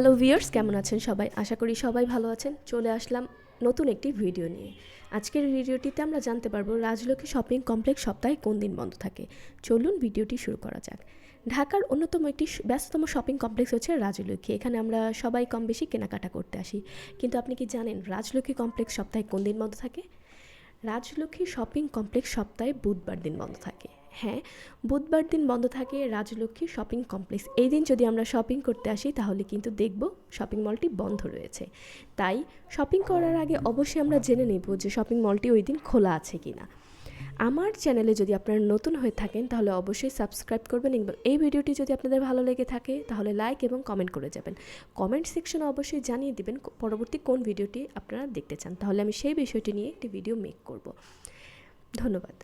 Hello viewers কেমন আছেন সবাই? আশা করি সবাই ভালো আছেন। চলে আসলাম নতুন একটি ভিডিও নিয়ে। আজকের ভিডিওটিতে আমরা জানতে পারব রাজলক্ষ্মী শপিং কমপ্লেক্স সপ্তাহে কোন দিন বন্ধ থাকে। চলুন ভিডিওটি শুরু করা যাক। ঢাকার অন্যতম একটি ব্যস্ততম শপিং কমপ্লেক্স হচ্ছে রাজলক্ষ্মী। এখানে আমরা সবাই কম বেশি কেনাকাটা করতে আসি। কিন্তু আপনি কি জানেন রাজলক্ষ্মী কমপ্লেক্স সপ্তাহে কোন দিন বন্ধ থাকে? রাজলক্ষ্মী শপিং কমপ্লেক্স সপ্তাহে বুধবার দিন বন্ধ থাকে। হ্যাঁ বুধবার দিন বন্ধ থাকে রাজলক্ষ্মী শপিং কমপ্লেক্স। এই দিন যদি আমরা শপিং করতে আসি, তাহলে কিন্তু দেখব শপিং মলটি বন্ধ রয়েছে। তাই শপিং করার আগে অবশ্যই আমরা জেনে নেব যে শপিং মলটি ওই দিন খোলা আছে কি না আমার চ্যানেলে যদি আপনারা নতুন হয়ে থাকেন, তাহলে অবশ্যই সাবস্ক্রাইব করবেন এবং এই ভিডিওটি যদি আপনাদের ভালো লেগে থাকে, তাহলে লাইক এবং কমেন্ট করে যাবেন। কমেন্ট সেকশনে অবশ্যই জানিয়ে দেবেন পরবর্তী কোন ভিডিওটি আপনারা দেখতে চান। তাহলে আমি সেই বিষয়টি নিয়ে একটি ভিডিও মেক করব। ধন্যবাদ।